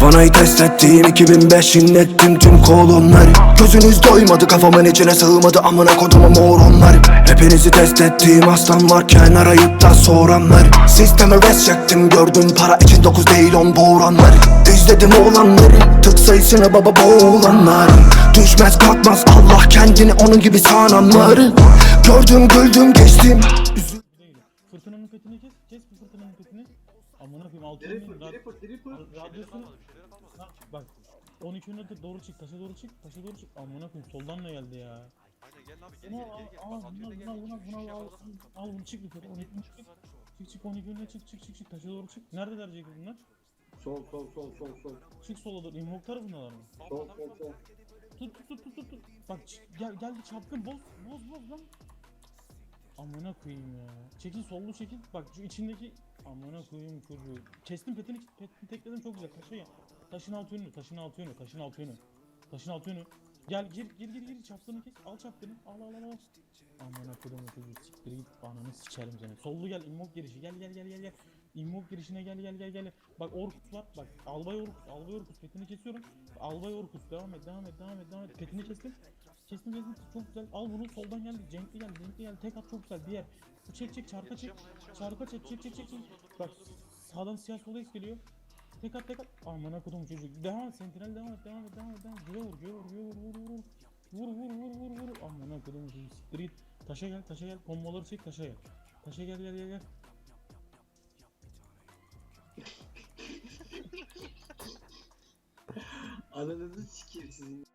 Vanayı test ettiğim 2005 inlettim tüm kolonları. Gözünüz doymadı kafamın içine sığmadı. Amına kodumun moronlar Hepinizi test ettiğim aslan varken arayıp da soranlar. Sisteme res çektim gördüm para için dokuz değil on boğranlar İzledim olanları tık sayısına baba boğulanlar. Düşmez kalkmaz Allah kendini onun gibi sananları Gördüm güldüm geçtim değil. Fırtınanın petini kes. Kes bu fırtınanın petini. Amına koyayım altı Dripper, dripper. radyosunu bak 12 önüne doğru çık taşa doğru çık taşa doğru çık. Amına koyayım soldan ne geldi ya? Aynen gel abi gel Bunu gel al gel gel. al Bak, al al gel, bunu al al çık yukarı 12 önüne çık çık. çık 12 önüne çık çık çık çık taşa doğru çık. Nerede verecek bunlar? Sol sol sol sol sol. çık sola doğru invoke tarafındalar mı Sol sol sol. tut tut tut tut tut tut. Bak çık, gel geldi çapkın boz boz boz lan amına koyayım ya. Çekil sollu çekil. Bak şu içindeki amına koyayım çocuğu. Kestim petini petini tekledim çok güzel. Taşı ya taşın altı yönü taşın altı yönü taşın altı yönü. Taşın altı yönü. Gel gir gir gir gir. Çapkını kes. Al çapkını al al al al. Amına koyayım çocuğu siktir git. Ananı sikerim seni. Sollu gel immok girişi. Gel gel gel gel gel. İmmok girişine gel gel gel gel. Bak Orkut var. Bak Albay Orkut Albay Orkut. Petini kesiyorum. Albay Orkut. Devam et devam et devam et devam et. Petini kestim Kesin kesin çok güzel. Al bunu soldan geldi. Cenk'le geldi. Cenk'le geldi. Tek at çok güzel. Bir yer. Çek çek çarka çek. Çarka çek çek çek çek. Bak sağdan siyah sola geliyor. Tek at tek at. Aman akudum çocuk. Devam et sentinel devam et devam et devam et. Devam. Güle vur güle vur güle vur vur vur. Vur vur vur vur vur. Aman akudum çocuk. Siktir. Taşa gel taşa gel. Komboları çek taşa gel. Taşa gel gel gel gel. Ananızı sikeyim sizin.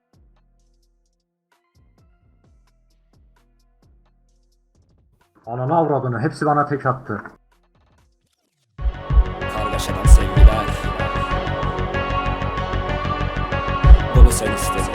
Ananı avradını hepsi bana tek attı. Kargaşadan sevgiler Bunu sen istedin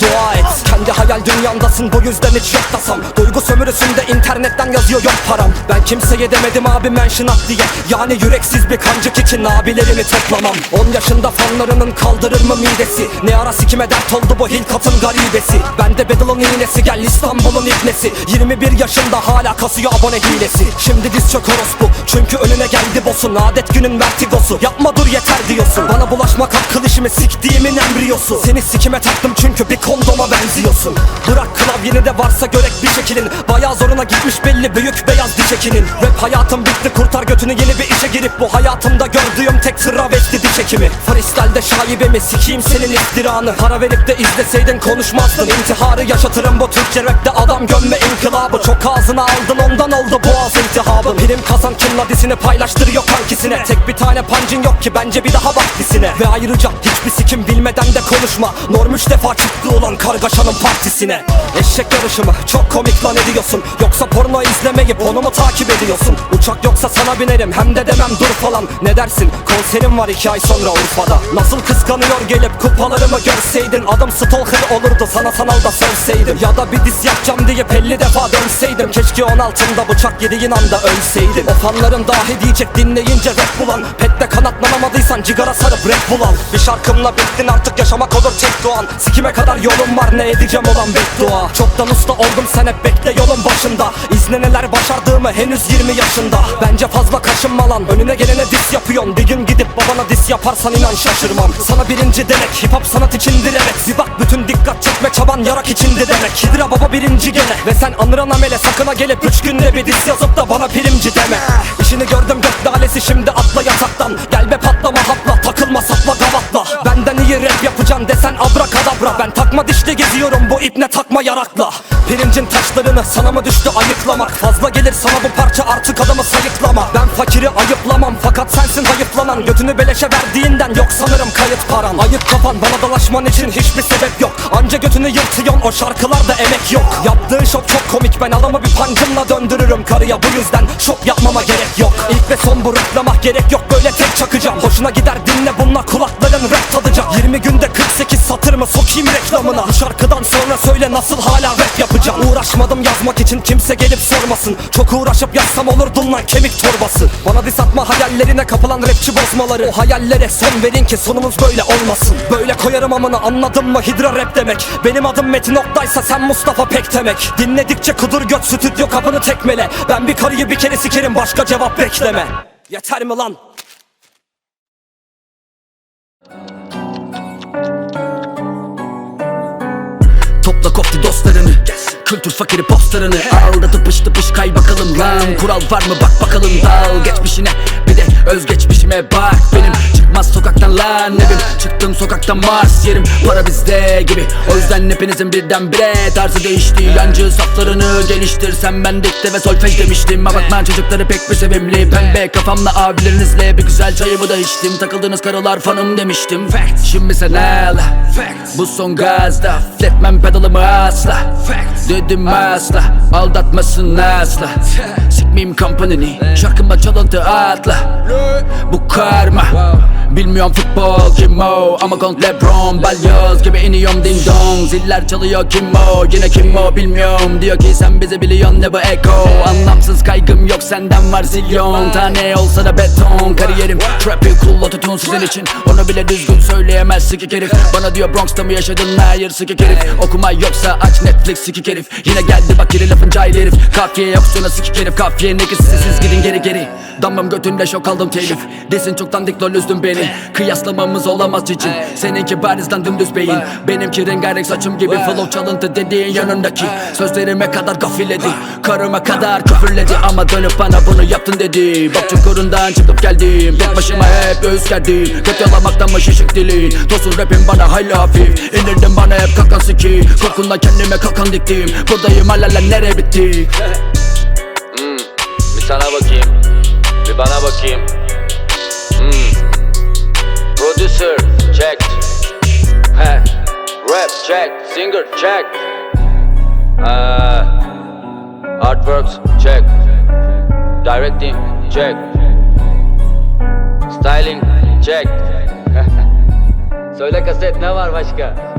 dua et. Kendi hayal dünyandasın bu yüzden hiç yok Duygu sömürüsünde internetten yazıyor yok param. Ben kimseye demedim abi mention at diye. Yani yüreksiz bir kancık için abilerimi toplamam. 10 yaşında fanlarının kaldırır mı midesi? Ne ara sikime dert oldu bu hilkatın garibesi? Bende Bedel'ın iğnesi gel İstanbul'un ibnesi 21 yaşında hala kasıyor abone hilesi. Şimdi diz çök orospu çünkü önüne geldi boss'un Adet günün vertigosu yapma dur yeter diyorsun. Bana bulaşmak akıl işimi siktiğimin embriyosu. Seni sikime taktım çünkü bir kondoma benziyorsun. Bırak klavyeni de varsa görek bir şekilin. Bayağı zoruna gitmiş belli büyük beyaz diş ekinin Rap hayatım bitti kurtar götünü yeni bir işe girip Bu hayatımda gördüğüm tek travesti diş ekimi Freestyle'de şaibemi sikeyim senin iftiranı. Para verip de izleseydin konuşmazdın. İntiharı yaşatırım bu Türkçe rapte. Adam gömme inkılabı. Çok ağzına aldın ondan oldu boğaz iltihabı Prim kazan kimla dizini paylaştırıyor kankisine Tek bir tane pancın yok ki bence bir daha bak dizine. Ve ayrıca hiçbir sikim bilmeden de konuşma. Norm üç defa çıktı ulan kargaşanın partisine. Eşek yarışı mı çok komik lan ediyorsun. Yoksa porno izlemeyip onu mu takip ediyorsun. Uçak yoksa sana binerim hem de demem dur falan. Ne dersin? Konserim var iki ay sonra Urfa'da. Nasıl kıskanıyor gelip kupalarımı görseydin? Adım stalker olurdu sana sanalda sövseydim Ya da bir diz yapacağım diye 50 defa dönseydim. Keşke 16'ımda bıçak yediğin anda ölseydim. O fanların dahi diyecek dinleyince rap bulan Pette kanatlanamadıysan cigara sarıp rap bul al. Bir şarkımla bittin artık yaşamak olur tek doğan. Sikime kadar yolum var ne edeceğim olan beddua Çoktan usta oldum sen hep bekle yolun başında. İzle neler başardığımı henüz 20 yaşında. Bence fazla kaşınma lan önüne gelene dis yapıyorsun. Bir gün gidip babana dis yaparsan inan şaşırmam. Sana birinci demek. Hip hop sanat içindir evet. Bir bak bütün dikkat çekme çaban yarak içindi demek. Hidra baba birinci gene. Ve sen anıran amele sakına gelip Üç günde bir dis yazıp da bana primci deme. İşini gördüm gök lalesi şimdi atla yataktan. Gel be patlama hapla takılma sapla gavatla Benden iyi rap yapacaksın desen abrakadabra. Ben takma dişli geziyorum bu ipne takma yarakla. Pirincin taşlarını sana mı düştü ayıklamak Fazla gelir sana bu parça artık adamı sayıklama Ben fakiri ayıplamam fakat sensin hayıflanan Götünü beleşe verdiğinden yok sanırım kayıt paran. Ayıp kafan bana dalaşman için hiçbir sebep yok. Anca götünü yırtıyorsun o şarkılarda emek yok. Yaptığı şok çok komik ben adamı bir pancımla döndürürüm. Karıya bu yüzden şok yapmama gerek yok. İlk ve son bu reklama gerek yok böyle tek çakacağım. Hoşuna gider dinle bununla kulakların rap tadacak. 20 günde 48 satır mı sokayım reklamına? Bu şarkıdan sonra söyle nasıl hala rap yapacağım? Uğraşmadım yazmak için kimse gelip sormasın. Çok uğraşıp yazsam olurdun lan kemik torbası. Bana dis atma hayallerine kapılan rapçi bozmaları. O hayallere son verin ki sonumuz böyle olmasın. Böyle koyarım amına anladın mı? Hidra rap demek. Benim adım Metin Oktay'sa sen Mustafa Pek demek. Dinledikçe kudur göt stüdyo kapını tekmele. Ben bir karıyı bir kere sikerim başka cevap bekleme. Yeter mi lan? Kültür fakiri postlarını Al da tıpış tıpış kay bakalım lan. Kural var mı? Bak bakalım. Dal Geçmişine. Bir de özgeçmişime bak. Benim çıkmaz sokaktan lan evim Çıktım sokaktan Mars yerim. Para bizde gibi. O yüzden hepinizin birdenbire tarzı değişti. Yancı saflarını geliştirsen ben dikte ve solfej demiştim. Ha bakma çocukları pek bir sevimli Pembe kafamla abilerinizle bir güzel çayımı da içtim. Takıldığınız karılar fanım demiştim. Fact. Şimdi sen al Bu son gazda. Fletmem pedalımı asla. Dedim asla. Aldatmasın asla. Sikmeyeyim company'ni. Şarkıma çalıntı atla. Bu karma Bilmiyorum futbol kim o Ama kont Lebron Balyoz gibi iniyorum ding dong. Ziller çalıyor kim o Yine kim o bilmiyorum. Diyor ki sen bizi biliyorsun ne bu eko? Anlamsız kaygım yok senden var zilyon. Tane olsa da beton Kariyerim trap'i cool ototune sizin için. Onu bile düzgün söyleyemez sikik herif. Bana diyor Bronx'ta mı yaşadın? Hayır sikik herif. Okuma yoksa aç Netflix sikik herif. Yine geldi bak geri lafın cahil herif. Kafiye yok sonra sikik herif. Kafiye ne siz gidin geri geri. Damım götünde şok aldım telif. Desin çoktan diklol üzdün beni Kıyaslamamız olamaz cicim Seninki barizden dümdüz beyin. Benimki rengarenk saçım gibi Flow çalıntı dediğin yanındaki. Sözlerime kadar gafilledi. Karıma kadar küfürledi. Ama dönüp bana bunu yaptın dedi. Bak çukurundan çıkıp geldim. Tek başıma hep göğüs gerdim Kopyalamaktan mı şişik dilin? Tosun rapim bana hayli hafif. İndirdim bana hep kakan siki. Kokunla kendime kakan diktim. Buradayım hala nereye bitti? Bir sana bakayım. Bir bana bakayım. hmm. Producer check. He. Rap check. Singer check. Uh, Artworks check. Directing check. Styling check. Söyle kaset ne var başka?